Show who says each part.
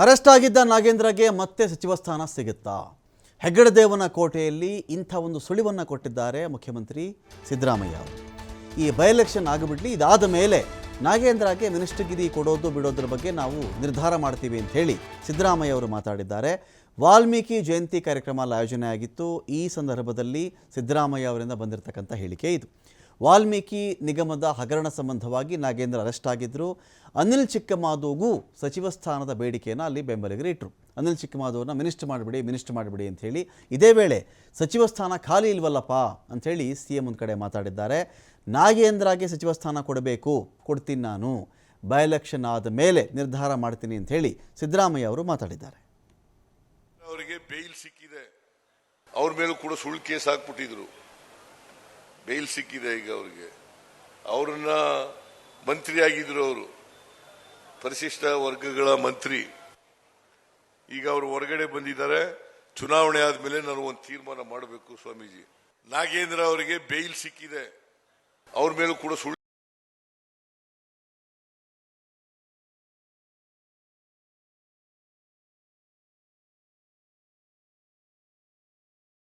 Speaker 1: Arrest ಆಗಿದ್ದ ನಾಗೇಂದ್ರಗೆ ಮತ್ತೆ ಸಚಿವ ಸ್ಥಾನ ಸಿಗುತ್ತಾ? ಹೆಗ್ಗಡದೇವನ ಕೋಟೆಯಲ್ಲಿ ಇಂಥ ಒಂದು ಸುಳಿವನ್ನು ಕೊಟ್ಟಿದ್ದಾರೆ ಮುಖ್ಯಮಂತ್ರಿ ಸಿದ್ದರಾಮಯ್ಯ ಅವರು. ಈ ಬೈ ಎಲೆಕ್ಷನ್ ಆಗಿಬಿಡ್ಲಿ, ಇದಾದ ಮೇಲೆ ನಾಗೇಂದ್ರಗೆ ಮಿನಿಸ್ಟರ್ಗಿರಿ ಕೊಡೋದು ಬಿಡೋದ್ರ ಬಗ್ಗೆ ನಾವು ನಿರ್ಧಾರ ಮಾಡ್ತೀವಿ ಅಂತ ಹೇಳಿ ಸಿದ್ದರಾಮಯ್ಯ ಅವರು ಮಾತಾಡಿದ್ದಾರೆ. ವಾಲ್ಮೀಕಿ ಜಯಂತಿ ಕಾರ್ಯಕ್ರಮ ಆಯೋಜನೆ ಆಗಿತ್ತು ಈ ಸಂದರ್ಭದಲ್ಲಿ ಸಿದ್ದರಾಮಯ್ಯ ಅವರಿಂದ ಬಂದಿರತಕ್ಕಂಥ ಹೇಳಿಕೆ ಇದು. ವಾಲ್ಮೀಕಿ ನಿಗಮದ ಹಗರಣ ಸಂಬಂಧವಾಗಿ ನಾಗೇಂದ್ರ ಅರೆಸ್ಟ್ ಆಗಿದ್ದರು ಅನಿಲ್ ಚಿಕ್ಕಮಾದುಗೂ ಸಚಿವ ಸ್ಥಾನದ ಬೇಡಿಕೆಯನ್ನು ಅಲ್ಲಿ ಬೆಂಬಲಿಗರು ಇಟ್ಟರು ಅನಿಲ್ ಚಿಕ್ಕಮಾಧವ್ರನ್ನ ಮಿನಿಸ್ಟರ್ ಮಾಡಿಬಿಡಿ ಮಿನಿಸ್ಟರ್ ಮಾಡಿಬಿಡಿ ಅಂಥೇಳಿ ಇದೇ ವೇಳೆ ಸಚಿವ ಸ್ಥಾನ ಖಾಲಿ ಇಲ್ವಲ್ಲಪ್ಪ ಅಂಥೇಳಿ ಸಿ ಎಂ ಒಂದು ಕಡೆ ಮಾತಾಡಿದ್ದಾರೆ. ನಾಗೇಂದ್ರಗೆ ಸಚಿವ ಸ್ಥಾನ ಕೊಡಬೇಕು, ಕೊಡ್ತೀನಿ ನಾನು. ಬೈ ಎಲೆಕ್ಷನ್ ಆದ ಮೇಲೆ ನಿರ್ಧಾರ ಮಾಡ್ತೀನಿ ಅಂತ ಸಿದ್ದರಾಮಯ್ಯ ಅವರು ಮಾತಾಡಿದ್ದಾರೆ.
Speaker 2: ಅವರಿಗೆ ಬೇಲ್ ಸಿಕ್ಕಿದೆ. ಅವ್ರ ಮೇಲೂ ಕೂಡ ಸುಳ್ಳು ಕೇಸ್ ಹಾಕ್ಬಿಟ್ಟಿದ್ರು. ಬೇಲ್ ಸಿಕ್ಕಿದೆ ಈಗ ಅವ್ರಿಗೆ. ಅವರನ್ನ ಮಂತ್ರಿ ಆಗಿದ್ರು ಅವರು. ಪರಿಶಿಷ್ಟ ವರ್ಗಗಳ ಮಂತ್ರಿ. ಈಗ ಅವರು ಹೊರಗಡೆ ಬಂದಿದ್ದಾರೆ. ಚುನಾವಣೆ ಆದ್ಮೇಲೆ ನಾನು ಒಂದು ತೀರ್ಮಾನ ಮಾಡಬೇಕು ಸ್ವಾಮೀಜಿ. ನಾಗೇಂದ್ರ ಅವರಿಗೆ ಬೇಲ್ ಸಿಕ್ಕಿದೆ. ಅವ್ರ ಮೇಲೂ ಕೂಡ ಸುಳ್ಳು